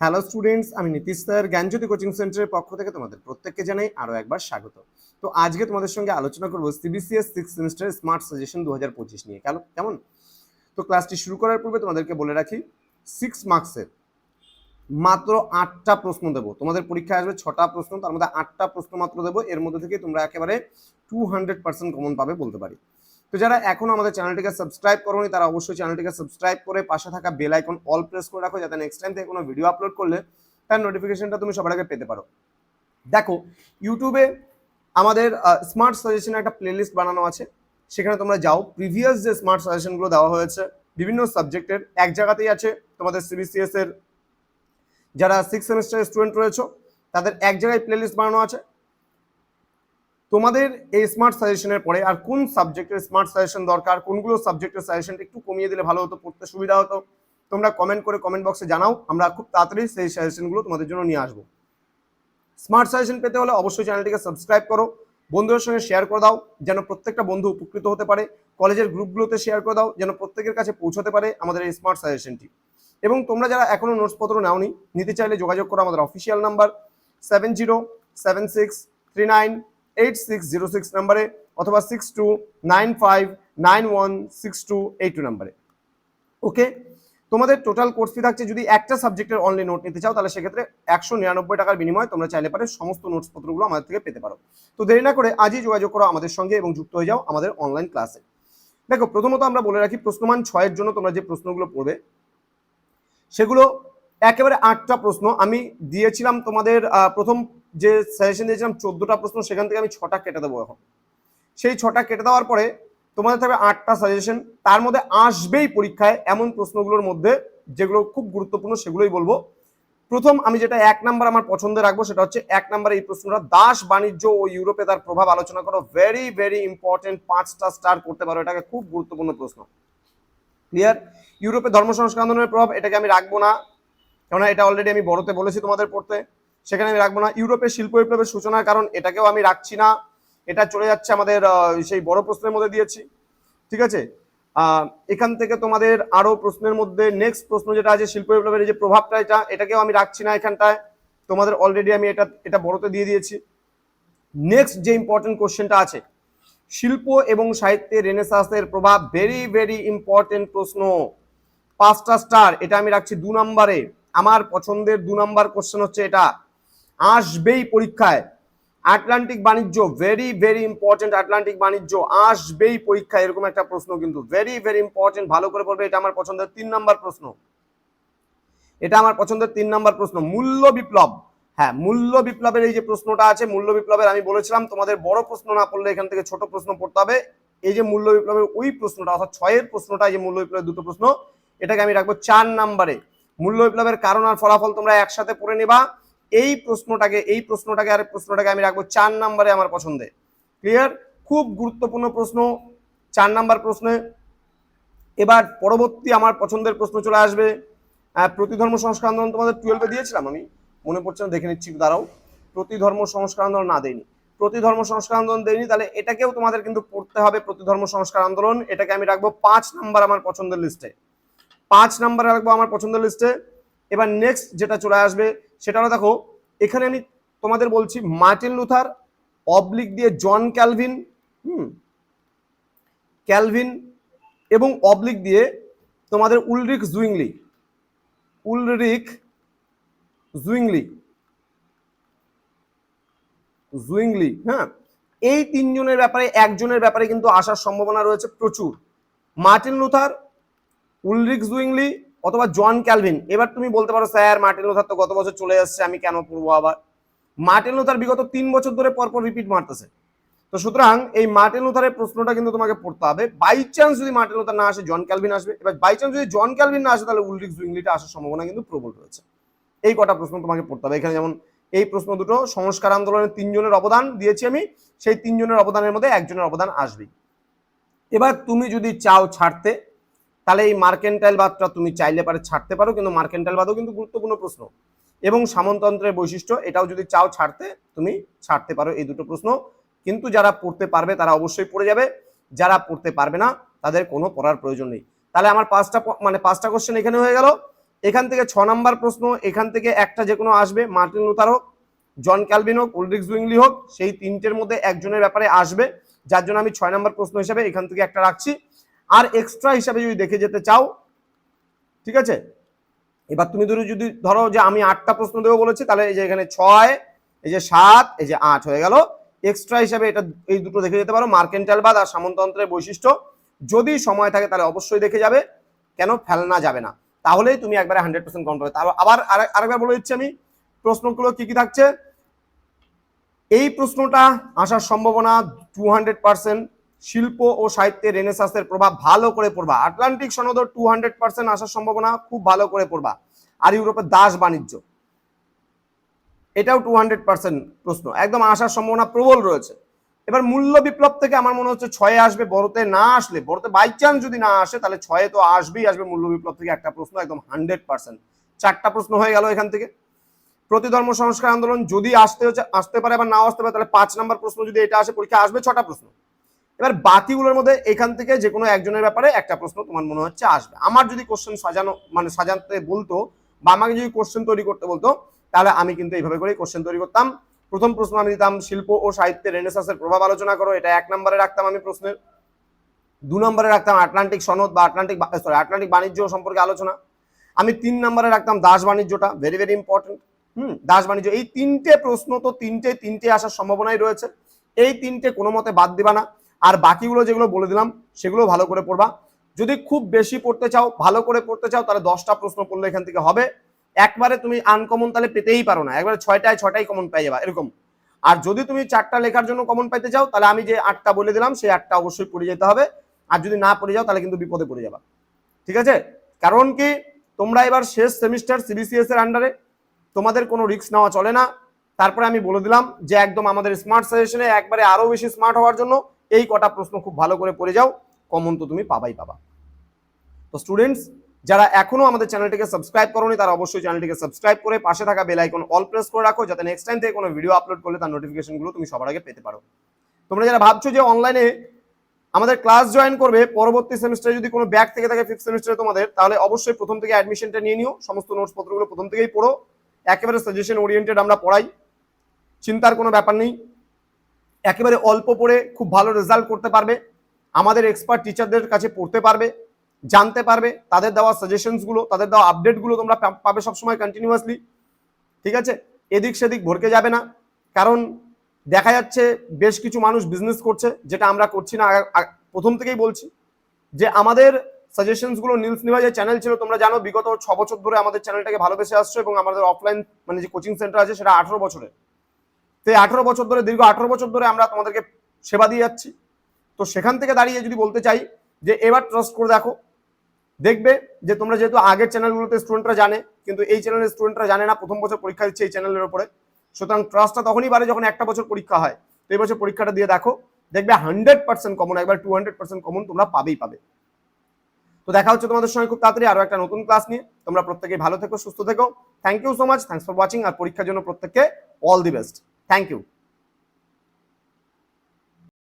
Hello students আমি Nitish sir, জ্ঞানজ্যোতি coaching সেন্টারের পক্ষ থেকে তোমাদের প্রত্যেককে জানাই আরও একবার স্বাগত। তো আজকে তোমাদের সঙ্গে আলোচনা করব CBCS six semester smart suggestion দু হাজার পঁচিশ নিয়ে। কেন কেমন? তো ক্লাসটি শুরু করার পূর্বে তোমাদেরকে বলে রাখি সিক্স মার্কসের মাত্র আটটা প্রশ্ন দেবো। তোমাদের পরীক্ষায় আসবে ছটা প্রশ্ন, তার মধ্যে আটটা প্রশ্ন মাত্র দেবো। এর মধ্যে থেকে তোমরা একেবারে টু হান্ড্রেড পার্সেন্ট কমন পাবে বলতে পারি। তো যারা এখনও আমাদের চ্যানেলটিকে সাবস্ক্রাইব করোনি, তারা অবশ্যই চ্যানেলটিকে সাবস্ক্রাইব করে পাশে থাকা বেল আইকন অল প্রেস করে রাখো, যাতে নেক্সট টাইম থেকে কোনো ভিডিও আপলোড করলে তার নোটিফিকেশনটা তুমি সবার আগে পেতে পারো। দেখো ইউটিউবে আমাদের স্মার্ট সাজেশনের একটা প্লেলিস্ট বানানো আছে। সেখানে তোমরা যাও। প্রিভিয়াস যে স্মার্ট সাজেশনগুলো দেওয়া হয়েছে, বিভিন্ন সাবজেক্টের এক জায়গাতেই আছে তোমাদের সিবিসিএস এর যারা সিক্স সেমিস্টার স্টুডেন্ট রয়েছে, তাদের এক জায়গায় প্লেলিস্ট বানানো আছে। তোমাদের এই স্মার্ট সাজেশনের পরে আর কোন সাবজেক্টের স্মার্ট সাজেশন দরকার, কোনগুলো সাবজেক্টের সাজেশনটা একটু কমিয়ে দিলে ভালো হতো, পড়তে সুবিধা হতো, তোমরা কমেন্ট করে কমেন্ট বক্সে জানাও, আমরা খুব তাড়াতাড়ি সেই সাজেশনগুলো তোমাদের জন্য নিয়ে আসব। স্মার্ট সাজেশন পেতে হলে অবশ্যই চ্যানেলটিকে সাবস্ক্রাইব করো, বন্ধুদের সঙ্গে শেয়ার করে দাও, যেন প্রত্যেকটা বন্ধু উপকৃত হতে পারে, কলেজের গ্রুপগুলোতে শেয়ার করে দাও, যেন প্রত্যেকের কাছে পৌঁছতে পারে আমাদের এই স্মার্ট সাজেশনটি এবং তোমরা যারা এখনও নোটসপত্র নাওনি, নিতে চাইলে যোগাযোগ করো আমাদের official number seven zero seven six three nine eight six zero six নাম্বারে অথবা six two nine five nine one six two eight two নাম্বারে। ওকে তোমাদের টোটাল কোর্স ফি থাকছে যদি একটা সাবজেক্টের অনলি নোট নিতে চাও, তাহলে সেক্ষেত্রে একশো নিরানব্বই টাকার বিনিময়ে তোমরা চাইলে পারে সমস্ত নোটস পত্রগুলো আমাদের থেকে পেতে পারো। তো দেরি না করে আজই যোগাযোগ করো আমাদের সঙ্গে এবং যুক্ত হয়ে যাও আমাদের অনলাইন ক্লাসে দেখো, প্রথমত আমরা বলে রাখি প্রশ্নমান ছয়ের জন্য তোমরা যে প্রশ্নগুলো পড়বে, সেগুলো একেবারে আটটা প্রশ্ন আমি দিয়েছিলাম তোমাদের প্রথম যে সাজেশন দিয়েছিলাম, চোদ্দটা প্রশ্ন, সেখান থেকে আমি ছটা কেটে দেবো এখন। সেই ছটা কেটে দেওয়ার পরে তোমাদের থাকবে আটটা সাজেশন তার মধ্যে আসবেই পরীক্ষায় এমন প্রশ্নগুলোর মধ্যে যেগুলো খুব গুরুত্বপূর্ণ, সেগুলোই বলব। প্রথম আমি যেটা এক নাম্বার আমার পছন্দে রাখব, সেটা হচ্ছে এক নাম্বার এই প্রশ্নটা, দাস বাণিজ্য ও ইউরোপে তার প্রভাব আলোচনা করো। ভেরি ভেরি ইম্পর্টেন্ট পাঁচটা স্টার করতে পারো, এটাকে খুব গুরুত্বপূর্ণ প্রশ্ন। ক্লিয়ার ইউরোপে ধর্ম সংস্কার আন্দোলনের প্রভাব, এটাকে আমি রাখব না। কেননা এটা অলরেডি আমি বড়তে বলেছি তোমাদের পড়তে। সেখানে আমি রাখব না। ইউরোপের শিল্প বিপ্লবের সূচনার কারণ এটাকেও আমি রাখছি না। এটা চলে যাচ্ছে আমাদের সেই বড় প্রশ্নের মধ্যে দিয়েছি। ঠিক আছে? এখান থেকে তোমাদের আরও প্রশ্নের মধ্যে নেক্সট প্রশ্ন যেটা আছে, শিল্প বিপ্লবের যে প্রভাবটা, এটা, এটাকেও আমি রাখছি না এখানটায়। তোমাদের অলরেডি আমি এটা এটা বড়তে দিয়ে দিয়েছি। নেক্সট যে ইম্পর্টেন্ট কোশ্চেনটা আছে, শিল্প এবং সাহিত্যে রেনেসাসের প্রভাব ভেরি ভেরি ইম্পর্টেন্ট প্রশ্ন। পাঁচটা স্টার এটা আমি রাখছি দু নম্বরে। আমার পছন্দের দু নম্বর কোশ্চেন হচ্ছে এটা। আসবেই পরীক্ষায়। আটলান্টিক বাণিজ্য ভেরি ভেরি ইম্পর্টেন্ট আটলান্টিক বাণিজ্য, আসবেই পরীক্ষায়। এরকম একটা প্রশ্ন কিন্তু। ভেরি ভেরি ইম্পর্টেন্ট ভালো করে পড়বে এটা আমার পছন্দের তিন নম্বর প্রশ্ন। এটা আমার পছন্দের তিন নম্বর প্রশ্ন। মূল্য বিপ্লব। হ্যাঁ মূল্য বিপ্লবের এই যে প্রশ্নটা আছে, মূল্য বিপ্লবের আমি বলেছিলাম, তোমাদের বড় প্রশ্ন না পড়লে এখান থেকে ছোট প্রশ্ন পড়তে হবে। এই যে মূল্য বিপ্লবের ওই প্রশ্নটা, অর্থাৎ ছয়ের প্রশ্নটা যে মূল্য বিপ্লবের দুটো প্রশ্ন, এটাকে আমি রাখব চার নাম্বারে। মূল্য বিপ্লবের কারণ আর ফলাফল তোমরা একসাথে পড়ে নেবা। এই প্রশ্নটাকে এই প্রশ্নটাকে আর প্রশ্নটাকে আমি রাখব চার নাম্বারে আমার পছন্দে। ক্লিয়ার খুব গুরুত্বপূর্ণ প্রশ্ন, চার নাম্বার প্রশ্নে। এবার পরবর্তী আমার পছন্দের প্রশ্ন চলে আসবে। প্রতিধর্ম সংস্কার আন্দোলন তোমাদের টুয়েলভে দিয়েছিলাম আমি। মনে পড়ছে না, দেখে নিচ্ছি দাঁড়াও। প্রতিধর্ম সংস্কার আন্দোলন না দেয়নি। প্রতিধর্ম সংস্কার আন্দোলন দেয়নি, তাহলে এটাকেও তোমাদের কিন্তু পড়তে হবে প্রতিধর্ম সংস্কার আন্দোলন। এটাকে আমি রাখব পাঁচ নাম্বার আমার পছন্দের লিস্টে পাঁচ নাম্বারে রাখব আমার পছন্দের লিস্টে এবার নেক্সট যেটা চলে আসবে, সেটা হলো দেখো, এখানে আমি তোমাদের বলছি মার্টিন লুথার অবলিক দিয়ে জন ক্যালভিন, হুম, ক্যালভিন এবং অবলিক দিয়ে তোমাদের উলরিক জুইংলি উলরিক জুইংলি জুইংলি হ্যাঁ এই তিনজনের ব্যাপারে, একজনের ব্যাপারে কিন্তু আসার সম্ভাবনা রয়েছে প্রচুর। মার্টিন লুথার উলরিক জুইংলি অথবা জন ক্যালভিন, এবার তুমি বলতে পারো, স্যার, মার্টিন লুথার তো গত বছর চলে আসছে আমি কেন পড়ব আবার? মার্টিন লুথার বিগত তিন বছর ধরে পরপর রিপিট মারতেছে। তো সুতরাং এই মার্টিন লুথারের প্রশ্নটা কিন্তু তোমাকে পড়তে হবে। বাই চান্স যদি মার্টিন লুথার না আসে, জন ক্যালভিন আসবে। এবার বাই চান্স যদি জন ক্যালভিন না আসে, তাহলে উলরিক জুইংলিটা আসার সম্ভাবনা কিন্তু প্রবল রয়েছে। এই কটা প্রশ্ন তোমাকে পড়তে হবে। এখানে যেমন এই প্রশ্ন দুটো, সংস্কার আন্দোলনের তিনজনের অবদান দিয়েছি আমি, সেই তিনজনের অবদানের মধ্যে একজনের অবদান আসবেই। এবার তুমি যদি চাও ছাড়তে তাহলে এই মার্কেন্টাইল বাদটা তুমি চাইলে পারে ছাড়তে পারো, কিন্তু মার্কেন্টাইল বাদও কিন্তু গুরুত্বপূর্ণ প্রশ্ন। এবং সামন্তন্ত্রের বৈশিষ্ট্য, এটাও যদি চাও ছাড়তে, তুমি ছাড়তে পারো এই দুটো প্রশ্ন। কিন্তু যারা পড়তে পারবে, তারা অবশ্যই পড়ে যাবে। যারা পড়তে পারবে না, তাদের কোনো পড়ার প্রয়োজন নেই। তাহলে আমার পাঁচটা মানে পাঁচটা কোশ্চেন এখানে হয়ে গেল। এখান থেকে ছ নাম্বার প্রশ্ন, এখান থেকে একটা যে কোনো আসবে, মার্টিন লুতার হোক, জন ক্যালভিন হোক উলরিক্স উইংলি হোক, সেই তিনটের মধ্যে একজনের ব্যাপারে আসবে। যার জন্য আমি ছয় নম্বর প্রশ্ন হিসাবে এখান থেকে একটা রাখছি। আর এক্সট্রা হিসাবে যদি দেখে যেতে চাও, ঠিক আছে? এবার তুমি ধরো যদি ধরো যে আমি আটটা প্রশ্ন দেবো বলেছি, তাহলে এই যে এখানে ছয়, এই যে সাত, এই যে আট হয়ে গেল। এক্সট্রা হিসাবে এটা এই দুটো দেখে যেতে পারো মার্কেন্টাল বাদ আর সামন্তন্ত্রের বৈশিষ্ট্য। যদি সময় থাকে তাহলে অবশ্যই দেখে যাবে, কেন ফেলনা যাবে না। তাহলেই তুমি একবারে হান্ড্রেড পার্সেন্ট কম পাবে তারপর আবার আরে- আরেকবার বলে দিচ্ছি আমি, প্রশ্নগুলো কি কি থাকছে? এই প্রশ্নটা আসার সম্ভাবনা টু হান্ড্রেড পার্সেন্ট শিল্প ও সাহিত্যে রেনেসাসের প্রভাব ভালো করে পড়বা। আটলান্টিক সনদ টু হান্ড্রেড পার্সেন্ট আসার সম্ভাবনা খুব ভালো করে পড়বা। আর ইউরোপের দাস বাণিজ্য, এটাও টু হান্ড্রেড পার্সেন্ট প্রশ্ন। একদম আসার সম্ভাবনা প্রবল রয়েছে। এবার মূল্য বিপ্লব থেকে আমার মনে হচ্ছে ছয়ে আসবে, বড়তে না আসলে, বড়তে বাই চান্স যদি না আসে, তাহলে ছয়ে তো আসবেই আসবে মূল্য বিপ্লব থেকে একটা প্রশ্ন, একদম হান্ড্রেড পার্সেন্ট চারটা প্রশ্ন হয়ে গেল এখান থেকে। প্রতিধর্ম সংস্কার আন্দোলন যদি আসতে হচ্ছে, আসতে পারে বা নাও আসতে পারে, তাহলে পাঁচ নাম্বার প্রশ্ন যদি এটা আসে পরীক্ষা আসবে ছটা প্রশ্ন। এবার বাকিগুলোর মধ্যে এখান থেকে যে কোনো একজনের ব্যাপারে একটা প্রশ্ন তোমার মনে হচ্ছে আসবে। আমার যদি কোশ্চেন সাজানো মানে সাজাতে বলতো বা আমাকে যদি কোশ্চেন তৈরি করতে বলতো, তাহলে আমি কিন্তু এইভাবে করেই কোশ্চেন তৈরি করতাম। প্রথম প্রশ্ন আমি দিতাম, শিল্প ও সাহিত্যে রেনেসাসের প্রভাব আলোচনা করো, এটা এক নম্বরে রাখতাম আমি প্রশ্নের। দু নম্বরে রাখতাম আটলান্টিক সনদ বা আটলান্টিক সরি আটলান্টিক বাণিজ্য সম্পর্কে আলোচনা। আমি তিন নম্বরে রাখতাম দাস বাণিজ্যটা ভেরি ভেরি ইম্পর্টেন্ট হুম, দাস বাণিজ্য। এই তিনটে প্রশ্ন তো তিনটে তিনটে আসার সম্ভাবনাই রয়েছে। এই তিনটে কোনো মতে বাদ দিবা না। আর বাকিগুলো যেগুলো বলে দিলাম, সেগুলো ভালো করে পড়বা। যদি খুব বেশি পড়তে চাও, ভালো করে পড়তে চাও, তাহলে দশটা প্রশ্ন পড়লে এখান থেকে হবে। একবারে তুমি আনকমন তাহলে পেতেই পারো না। একবারে ছয়টায় ছয়টাই কমন পেয়ে যাবা, এরকম। আর যদি তুমি চারটা লেখার জন্য কমন পাইতে চাও, তাহলে আমি যে আটটা বলে দিলাম, সেই আটটা অবশ্যই পড়ে যেতে হবে। আর যদি না পড়ে যাও, তাহলে কিন্তু বিপদে পড়ে যাবা। ঠিক আছে? কারণ কি, তোমরা এবার শেষ সেমিস্টার সিবিসিএস এর আন্ডারে তোমাদের কোনো রিস্ক নেওয়া চলে না। তারপরে আমি বলে দিলাম যে, একদম আমাদের স্মার্ট সাজেশনে একবারে আরও বেশি স্মার্ট হওয়ার জন্য এই কটা প্রশ্ন খুব ভালো করে পড়ে যাও, কমন তো তুমি পাবাই পাবা। তো স্টুডেন্টস যারা এখনও আমাদের চ্যানেলটিকে সাবস্ক্রাইব করোনি, তারা অবশ্যই চ্যানেলটিকে সাবস্ক্রাইব করে পাশে থাকা বেল আইকন অল প্রেস করে রাখো, যাতে নেক্সট টাইম থেকে কোনো ভিডিও আপলোড করলে তার নোটিফিকেশনগুলো তুমি সবার আগে পেতে পারো। তোমরা যারা ভাবছ যে অনলাইনে আমাদের ক্লাস জয়েন করবে, পরবর্তী সেমিস্টারে যদি কোনো ব্যাক থেকে থাকে ফিফথ সেমিস্টারে তোমাদের, তাহলে অবশ্যই প্রথম থেকে অ্যাডমিশনটা নিয়ে নিও, সমস্ত নোটস পত্রগুলো প্রথম থেকেই পড়ো। একেবারে সাজেশন ওরিয়েন্টেড আমরা পড়াই। চিন্তার কোনো ব্যাপার নেই। একেবারে অল্প পড়ে খুব ভালো রেজাল্ট করতে পারবে। আমাদের এক্সপার্ট টিচারদের কাছে পড়তে পারবে, জানতে পারবে, তাদের দেওয়া সাজেশনসগুলো তাদের দেওয়া আপডেটগুলো তোমরা পাবে সবসময় কন্টিনিউয়াসলি ঠিক আছে? এদিক সেদিক ভরকে যাবে না, কারণ দেখা যাচ্ছে বেশ কিছু মানুষ বিজনেস করছে, যেটা আমরা করছি না প্রথম থেকেই বলছি যে আমাদের সাজেশনসগুলো নীলস নিভা যে চ্যানেল ছিল, তোমরা জানো, বিগত ছ বছর ধরে আমাদের চ্যানেলটাকে ভালোবেসে আসছো এবং আমাদের অফলাইন মানে যে কোচিং সেন্টার আছে, সেটা আঠারো বছরের। তো এই বছর ধরে, দীর্ঘ আঠারো বছর ধরে আমরা তোমাদেরকে সেবা দিয়ে যাচ্ছি। তো সেখান থেকে দাঁড়িয়ে যদি বলতে চাই যে এবার ট্রাস্ট করে দেখো। দেখবে যে তোমরা যেহেতু আগের চ্যানেলগুলোতে স্টুডেন্টরা জানে, কিন্তু এই চ্যানেলের স্টুডেন্টরা জানে না, প্রথম বছর পরীক্ষা দিচ্ছে এই চ্যানেলের উপরে। সুতরাং ট্রাস্টটা তখনই বাড়ে যখন একটা বছর পরীক্ষা হয়। তো এই বছর পরীক্ষাটা দিয়ে দেখো, দেখবে হান্ড্রেড পার্সেন্ট কমন একবার টু হান্ড্রেড পার্সেন্ট কমন তোমরা পাবেই পাবে। তো দেখা হচ্ছে তোমাদের সঙ্গে খুব তাড়াতাড়ি আরও একটা নতুন ক্লাস নিয়ে। তোমরা প্রত্যেকে ভালো থেকো, সুস্থ থেকো। Thank you so much thanks for watching আর পরীক্ষার জন্য প্রত্যেককে all the best thank you